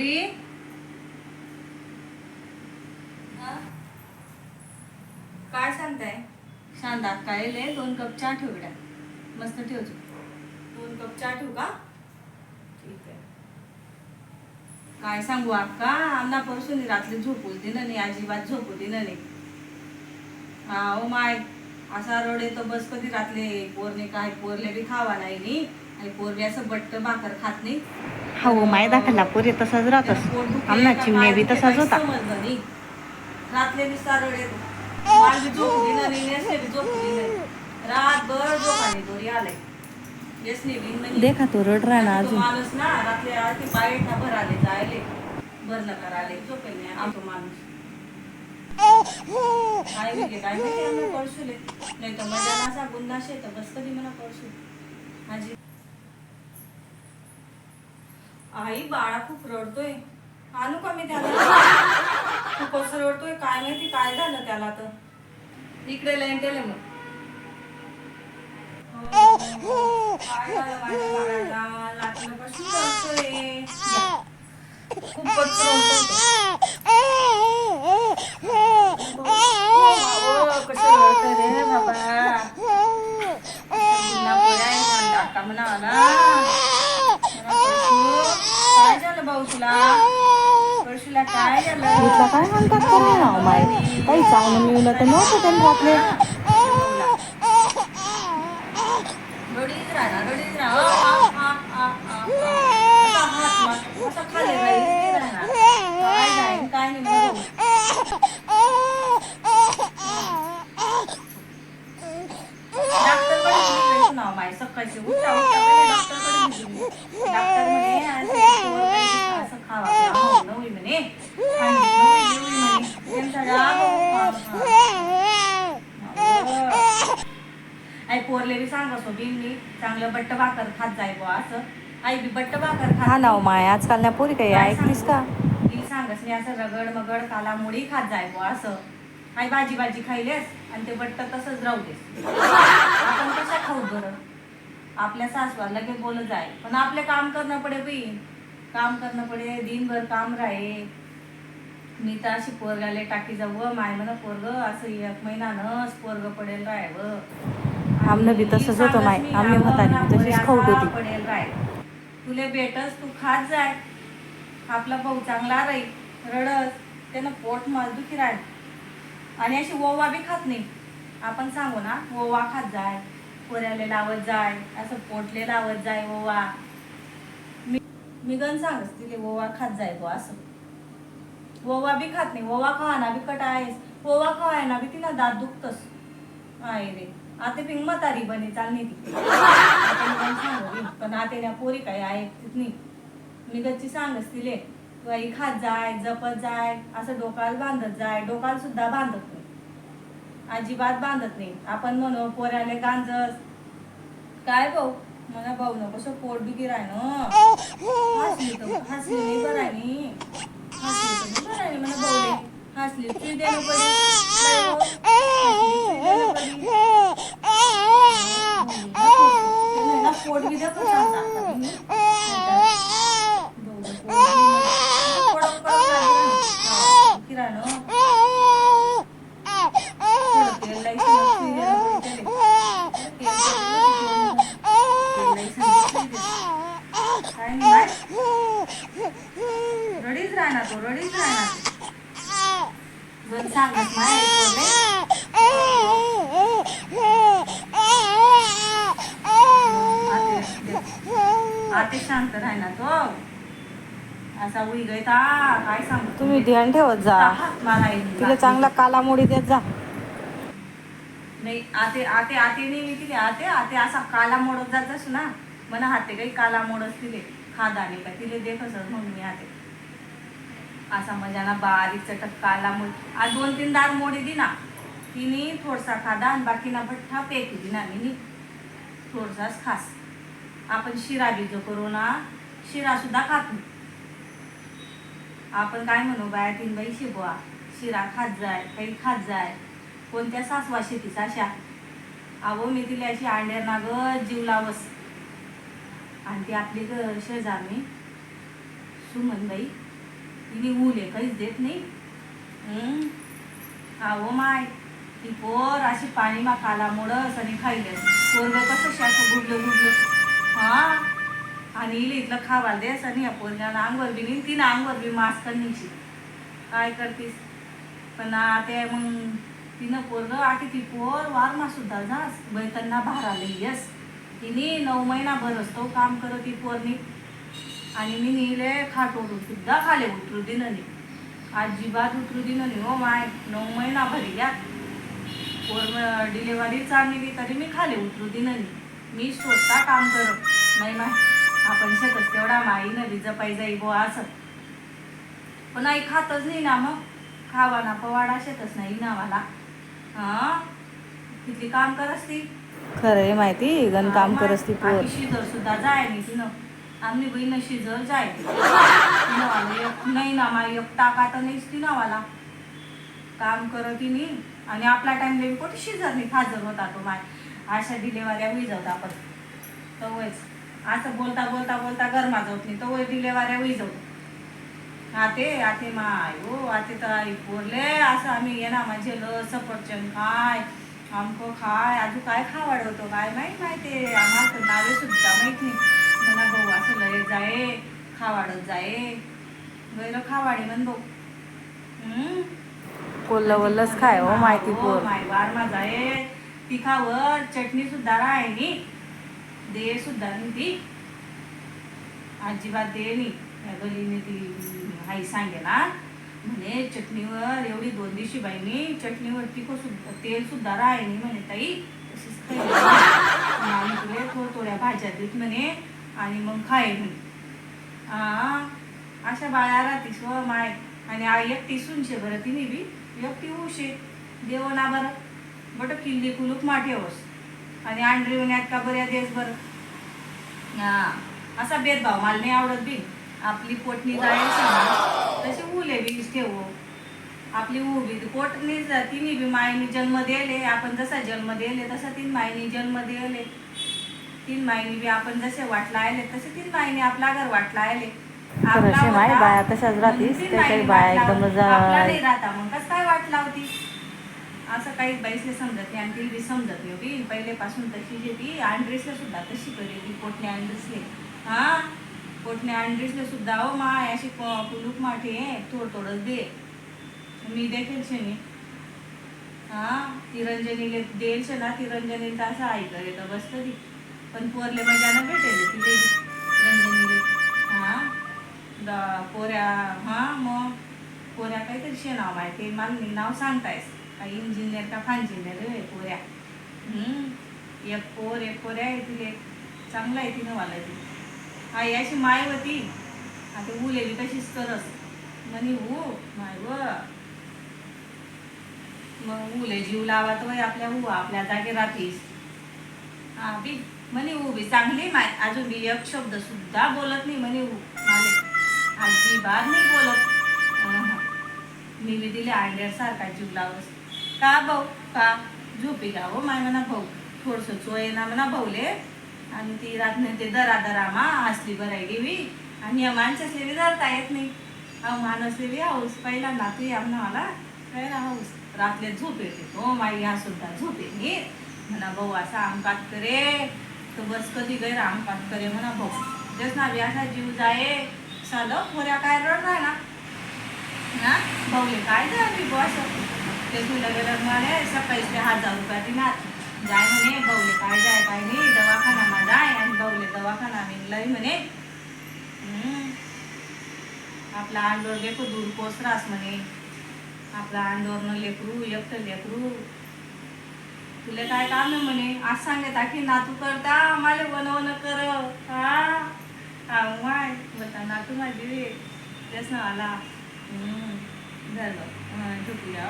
पोरी हा? काय सांगताय? शांतात काय ले दोन कप चहा ठेव बेटा मस्त ठेव. दोन कप चहा ठेवू का? ठीक आहे. काय सांगू अक्का? आमना परसून रात्री झोपू दिलं नाही अजिबात झोपू दिलं नाही. हा ओ माय असा रोड येतो बस कधी रातले पोरने काय पोरले बी खावा नाही नी. आणि पोरबी असं बट्ट भाकर खात नाही हो माय दाखला पुरे तसाच राहतस. आमना चिमण्या काय बी तसाच होता. देखा तो रड राहणार अजून. माणूस ना रात्री आरती भर आले जायले. भर नकार आले झोपेल नाही आमचा माणूस. काय म्हणजे काय माहिती आम्हाला पळसुले नाही तर मजा नासा गुन्हा तर बस कधी मला पळसू माझी आई बाळा खूप रडतोय. आणू का मी त्याला? खूपच रडतोय. काय माहिती काय झालं त्याला तर? इकडे लाईन केले मग. काय झालं माझ्या बाळाला? लाटणं कशी रडतोय खूपच रडतोय तो. कसं रडतोय रे बाबा पुन्हा पोळ्या आहे ना, डाका म्हणाला. काय झालं भाऊ तुला परशुला काय झालं इथला काय म्हणतात का नाही ना माय काही चांगलं मिळलं तर नव्हतं त्यांनी रातले रडीत राहा रडीत राहा आ, आ, आ, आ, आ. असा हात मार, असा खाली राहील, राहणार. काय जाईन, काय नाही बघू. डॉक्टरकडे घेऊन जायचं नाव माय सकाळची उठता उठता पहिले डॉक्टरकडे घेऊन गेली. डॉक्टर म्हणे आज हे पोरगं असं खावा प्यावा होऊ नये म्हणे आणि नवई बिवई म्हणे त्यांचा राग हो. आई पोरले बी सांगा सो बी मी चांगलं बट्ट भाकर खात जाय बुवा असं. आई बी बट्ट भाकर हा ना नाही. माय आजकाल ना पोरी काही काय ऐकतीस का? मी सांगस मी असं रगड मगड काला मुडी खात जाय बुवा असं. आई भाजी भाजी खायलेस आणि ते बट्ट तसंच राहू देस. आपण कशा खाऊ बरं? आपल्या सासवा लगेच बोलत जाय. पण आपले काम करणं पडे बी. काम करणं पडे दिनभर काम राहे. मी तर अशी पोरगाले टाकी जाऊ माय म्हणा पोरग असं एक महिनानंच पोरग पडेल राय व आमनं बी तसंच होतं माय. आम्ही म्हातारी तशीच खाऊट होती. तुले भेटस तू खात जाय. आपला भाऊ चांगला राहील रडस त्यानं पोट माल दुखी राहील. आणि अशी ओवा बी खात नाही. आपण सांगू ना ओवा खात जाय. पोऱ्याले लावत जाय असं पोटले लावत जाय ओवा मी मी गण सांगस तिले ओवा खात जाय तो असं. ओवा बी खात नाही ओवा खावाना बी कट आहेस ओवा खावायना बी तिला दात दुखतस. आहे रे आता पिंग म्हातारी बने चालणी ती आता सांगू पण आता त्या पोरी काय ऐकत नाही. मी गच्ची सांगस तिले तू आई खात जाय जपत जाय असं डोकाल बांधत जाय डोकाल सुद्धा बांधत नाही. अजिबात बांधत नाही. आपण म्हणू पोऱ्याले गांजस. काय भाऊ? मला भाऊ नको कसं पोट बिगी राय ना. हसली हसली नाही बरं आहे हसली तर मला भाऊ हसली तू पडी लय हो. हसली तू देणं पडी. त्यानं ना पोट बी दाखव सांगता आता तुम्ही. भाऊलं पोट बी कडक कडक राहिलं ना. हा, किराणं. थोडं तेल लायचं ना, सुई देणं पडी त्याले. तेल देणं पडी, तेल लायचं ना, सुई देणं. काय नाही बाय. राहणार तो रडीच सांगत नाही. आते- शांत राहणार तो. असा उई गयता काय सांगू तुम्ही ध्यान ठेवत जा. तिला चांगला कालामुडी देत जा. नाही आते आते आते नाही मी तिले आते आते असा काला मोडत जातस ना. म्हणा हाते काही काला मोडत तिले खादाने का तिले देखस म्हणून मी आते. असा मजाना बारीक चटक काला मोड आज दोन तीन दार मोडी दिना. तिने थोडसा खादा आणि बाकीना भट्ठा पेकी दिना. मी थोडसाच खास. आपण शिरा बी जो करू ना. शिरा सुद्धा खात. आपण काय म्हणू बाया तीन बाई शिबवा. शिरा खात जाय काही खात जाय. कोणत्या सासवा शेतीचा अशा? अहो मी तिला अशी अंड्या ना ग जीव लावस. आणि ती आपली ग शेजारनी सुमनबाई. तिने ऊले काहीच देत नाही. हम्म. अहो माय ती पोर अशी पाणी मा मोडस आणि खायले. पोरग कसं शास गुडलं गुडलं. हा आणि इले इथलं खावा देस आणि या पोरग्यानं अंगवर बी नेईन तिनं अंगवर बी मास्क निघशी. काय करतीस? पण ते मग तिनं पोरग आठी ती पोर वारमा सुद्धा जास बैतांना भार आले यस. तिने नऊ महिना भर असतो काम करत ती पोरनी. आणि मी नेले खाट ओढून सुद्धा खाले उतरू दिनं नाही. अजिबात उतरू दिनं नाही हो माय नऊ महिना भरी घ्या डिलेवरी चालली तरी मी खाले उतरू दिनं नाही. मी स्वतः काम करत नाही माय आपण शेतच तेवढा माईनं बी जपाई जाई बो असं. पण आई खातच नाही ना मग. खावा ना पवाडा शेतच नाही ना मला. हा तिथली काम करस ती? खरंय माहिती गण काम करस ती पोर. सुद्धा जाय नाही तिनं. आम्ही बहीण शिजर जाय एक नाही ना मा एक टाका तर नाहीच ती नावाला काम करत तिने आणि आपला टाइम लेवी कुठे शिजर नाही फाजर होता तो माय. अशा डिलेवाऱ्या विजवत आपण. तवच असं बोलता बोलता बोलता गरमा जात नाही तवय डिलेवाऱ्या विजवत आते आते माय हो आते तर आई पोरले असं आम्ही ये ना माझे ल सफरचंद खाय आमको खाय अजून काय खावाड होतो काय माहीत माहिती आम्हाला नावे सुद्धा माहीत नाही. म्हणा भाऊ असं लय जाये खावाडत जाये. गैर खावाडे म्हण भाऊ कोल्ह वल्लच खाय हो माहिती पोर. माय बार माझा आहे तिखावर चटणी सुद्धा राहिली दे सुद्धा नाही ती. अजिबात दे नाही या गलीने ती आई सांगे ना म्हणे चटणीवर एवढी दोन दिवशी बाईनी चटणीवर तिखो सुद्धा तेल सुद्धा राहिली म्हणे ताई. तशीच खाई तुले थोड्या थोड्या भाज्या देत म्हणे आणि मग खाय म्हणे. हा अशा बाया राहतीस व माय. आणि आई एकटी सुनशे बरं तिने बी. एकटी उशे देव ना बरं. बट किल्ली कुलूप माठेवस आणि आंड्री उन्यात का बऱ्या देस बरं? हा असा भेदभाव मला नाही आवडत बी. आपली पोटणी जायची ना तशी उले बी ठेवू. आपली उभी पोटणी जा- तिने बी मायनी जन्म दिले. आपण जसा जन्म दिले तसा तीन मायनी जन्म दिले. तीन मायनी बी आपण जसे वाटला आले तसे तीन मायनी आपला घर वाटला आले माय, बाया तशाच राहतीस, बाया एकदम लावती. जा- आपला नाही राहता मग कसं काय वाट लावती असं काही बाईसले समजत नाही आणि तिला बी समजत नाही बी. पहिलेपासून तशी जे ती आंड्रेसला सुद्धा तशी करेल ती पोटणे आंड्रेसले हा? पोटणे आंड्रेसले सुद्धा हो माय अशी कुलूप माठे थोड थोडं दे. मी देखील शनी. हा? तिरंजनीले देईल शे ना तिरंजनी तर असं ऐकलं येतं बसतं ती. पण पोरले मजानं भेटेल तिथे रंजनीले हा द- पोऱ्या हा मग पोऱ्या काहीतरी शे नाव आहे. ते मला नाव सांगतायस. काही इंजिनियर का फांजिनियर आहे पोऱ्या. हम्म. एक पोर एक पोऱ्या आहे तिले चांगलं आहे तिनं वाला ती. हा अशी माय होती. आता उलेली तशीच करस. म्हणे हो माय व. मग उले जीव लावत वय आपल्या हो आपल्या जागे राहतीस. हा बी. म्हणे उभी चांगली माय. अजून मी एक शब्द सुद्धा बोलत नाही म्हणे उ माले. अजिबात नाही बोलत. मी बी दिले अंड्यासारखा जीव लावस का भाऊ? का? झोपी का हो माय म्हणा भाऊ? थोडस चोय ना म्हणा भाऊले. आणि ती रात्र ते दरा दरा मा हसली बराय गेवी आणि या माणसासले बी धरता येत नाही. अहो माणसले बी हाऊस पहिला नातू या म्हणा मला काय हाऊस. रातले झोप येते हो माई हा सुद्धा झोप येते म्हणा भाऊ असा आमकात करे. तर बस कधी गैर आमकात करे म्हणा भाऊ. तेच ना व्यासा असा जीव जाये. सालं खोऱ्या काय रड ना ना भाऊले काय जाय मी बस? तेच मी लगेच म्हणे सकाळीच ते हजार रुपया दिनात जाय म्हणे भाऊले काय जाय काय नाही दवाखाना मा जाय. आणि भाऊले दवाखाना मी लय म्हणे. आपला आंडोर लेकरू दूर पोसरास म्हणे. आपला अंडोरनं लेकरू एकटं लेकरू. तुला काय काम आहे म्हणे? आज सांगता की नातू करता आम्हाला बनवणं कर. हा? माय बता नातू माझी रे. तेच ना आला. झालं. हा, झोपू द्या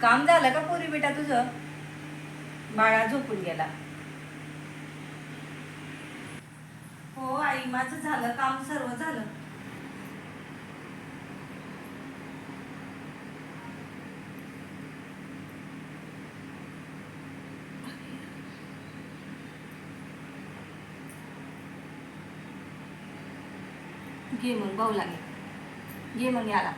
काम झालं का पोरी बेटा तुझं? बाळा झोपून गेला. हो आई माझं झालं. काम सर्व झालं. घे मग भाऊ लागे घे मग याला